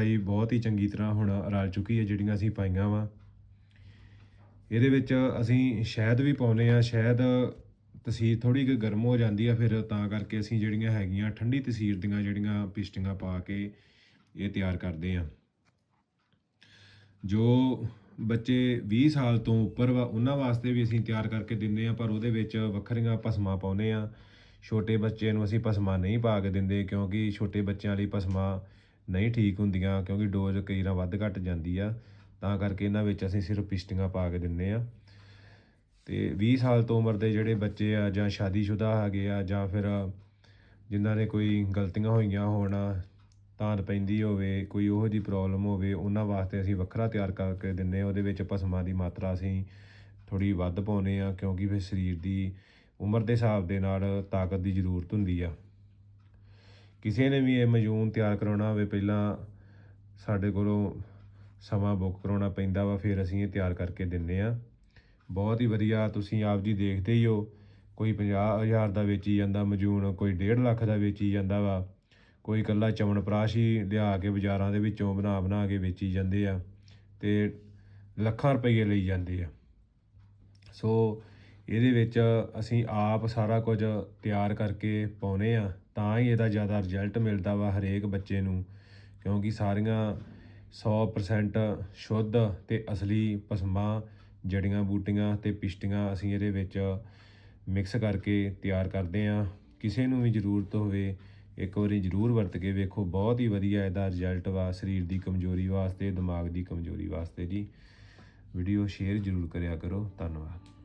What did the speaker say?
ਭਾਈ ਬਹੁਤ ਹੀ ਚੰਗੀ ਤਰ੍ਹਾਂ ਹੁਣ ਰਲ ਚੁੱਕੀ ਹੈ ਜਿਹੜੀਆਂ ਅਸੀਂ ਪਾਈਆਂ ਵਾ। ਇਹਦੇ ਵਿੱਚ ਅਸੀਂ ਸ਼ਹਿਦ ਵੀ ਪਾਉਨੇ ਆ ਸ਼ਹਿਦ ਤਸੀਰ ਥੋੜੀ ਕਿ ਗਰਮ ਹੋ ਜਾਂਦੀ ਆ, ਫਿਰ ਤਾਂ ਕਰਕੇ ਅਸੀਂ ਜਿਹੜੀਆਂ ਹੈਗੀਆਂ ਠੰਡੀ ਤਸੀਰ ਦੀਆਂ ਜਿਹੜੀਆਂ ਪਿਸਟੀਆਂ ਪਾ ਕੇ ਇਹ ਤਿਆਰ ਕਰਦੇ ਆ ਜੋ ਬੱਚੇ 20 ਸਾਲ ਤੋਂ ਉੱਪਰ ਵਾ, ਉਹਨਾਂ ਵਾਸਤੇ ਵੀ ਅਸੀਂ ਤਿਆਰ ਕਰਕੇ ਦਿੰਦੇ ਆ ਪਰ ਉਹਦੇ ਵਿੱਚ ਵੱਖਰੀਆਂ ਭਸਮਾਂ ਪਾਉਨੇ ਆ ਛੋਟੇ ਬੱਚੇ ਨੂੰ ਅਸੀਂ ਭਸਮਾਂ ਨਹੀਂ ਪਾ ਕੇ ਦਿੰਦੇ, ਕਿਉਂਕਿ ਛੋਟੇ ਬੱਚਿਆਂ ਲਈ ਭਸਮਾਂ ਨਹੀਂ ਠੀਕ ਹੁੰਦੀਆਂ ਕਿਉਂਕਿ ਡੋਜ਼ ਕਈ ਵਾਰ ਵੱਧ ਘਟ ਜਾਂਦੀ ਆ, ਤਾਂ ਕਰਕੇ ਇਹਨਾਂ ਵਿੱਚ ਅਸੀਂ ਸਿਰਫ ਪਿਸਟੀਆਂ ਪਾ ਕੇ ਦਿੰਦੇ ਆ। ਤੇ 20 ਸਾਲ ਤੋਂ ਉਮਰ ਦੇ ਜਿਹੜੇ ਬੱਚੇ ਆ ਜਾਂ ਸ਼ਾਦੀशुदा ਹੈਗੇ ਆ ਜਾਂ ਫਿਰ ਜਿਨ੍ਹਾਂ ਨੇ ਕੋਈ ਗਲਤੀਆਂ ਹੋਈਆਂ ਹੋਣ ਧਾਨ ਪੈਂਦੀ ਹੋਵੇ, ਕੋਈ ਉਹੋ ਜੀ ਪ੍ਰੋਬਲਮ ਹੋਵੇ, ਉਹਨਾਂ ਵਾਸਤੇ ਅਸੀਂ ਵੱਖਰਾ ਤਿਆਰ ਕਰਕੇ ਦਿੰਨੇ ਆ। ਉਹਦੇ ਵਿੱਚ ਭਸਮਾਂ ਦੀ ਮਾਤਰਾ ਅਸੀਂ ਥੋੜੀ ਵੱਧ ਪਾਉਨੇ ਆ ਕਿਉਂਕਿ ਫਿਰ ਸਰੀਰ ਦੀ ਉਮਰ ਦੇ ਹਿਸਾਬ ਦੇ ਨਾਲ ਤਾਕਤ ਦੀ ਜ਼ਰੂਰਤ ਹੁੰਦੀ ਆ। ਕਿਸੇ ਨੇ ਵੀ ਇਹ ਮਜੂਨ ਤਿਆਰ ਕਰਾਉਣਾ ਹੋਵੇ, ਪਹਿਲਾਂ ਸਾਡੇ ਕੋਲੋਂ ਸਮਾਂ ਬੁੱਕ ਕਰਾਉਣਾ ਪੈਂਦਾ ਵਾ, ਫਿਰ ਅਸੀਂ ਇਹ ਤਿਆਰ ਕਰਕੇ ਦਿੰਨੇ ਆ ਬਹੁਤ ਹੀ ਵਧੀਆ, ਤੁਸੀਂ ਆਪ ਜੀ ਦੇਖਦੇ ਹੀ ਹੋ, ਕੋਈ 50000 ਦਾ ਵੇਚੀ ਜਾਂਦਾ ਮਜੂਨ ਕੋਈ 1.5 ਲੱਖ ਦਾ ਵੇਚੀ ਜਾਂਦਾ ਵਾ, ਕੋਈ ਇਕੱਲਾ ਚਮਨਪਰਾਸ਼ ਹੀ ਲਿਆ ਕੇ ਬਾਜ਼ਾਰਾਂ ਦੇ ਵਿੱਚੋਂ ਬਣਾ ਬਣਾ ਕੇ ਵੇਚੀ ਜਾਂਦੇ ਆ ਤੇ ਲੱਖਾਂ ਰੁਪਏ ਲਈ ਜਾਂਦੇ ਆ। ਸੋ ਇਹਦੇ ਵਿੱਚ ਅਸੀਂ ਆਪ ਸਾਰਾ ਕੁਝ ਤਿਆਰ ਕਰਕੇ ਪਾਉਨੇ ਆ, ਤਾਂ ਹੀ ਇਹਦਾ ਜ਼ਿਆਦਾ ਰਿਜ਼ਲਟ ਮਿਲਦਾ ਵਾ ਹਰੇਕ ਬੱਚੇ ਨੂੰ, ਕਿਉਂਕਿ ਸਾਰੀਆਂ 100% ਸ਼ੁੱਧ ਤੇ ਅਸਲੀ ਪਸਮਾਂ, ਜੜੀਆਂ ਬੂਟੀਆਂ ਤੇ ਪਿਸ਼ਟੀਆਂ ਅਸੀਂ ਇਹਦੇ ਵਿੱਚ ਮਿਕਸ ਕਰਕੇ ਤਿਆਰ ਕਰਦੇ ਆ। ਕਿਸੇ ਨੂੰ ਵੀ ਜ਼ਰੂਰਤ ਹੋਵੇ, ਇੱਕ ਵਾਰੀ ਜ਼ਰੂਰ ਵਰਤ ਕੇ ਵੇਖੋ, ਬਹੁਤ ਹੀ ਵਧੀਆ ਇਹਦਾ ਰਿਜ਼ਲਟ ਵਾ ਸਰੀਰ ਦੀ ਕਮਜ਼ੋਰੀ ਵਾਸਤੇ, ਦਿਮਾਗ ਦੀ ਕਮਜ਼ੋਰੀ ਵਾਸਤੇ ਜੀ। ਵੀਡੀਓ ਸ਼ੇਅਰ ਜ਼ਰੂਰ ਕਰਿਆ ਕਰੋ, ਧੰਨਵਾਦ।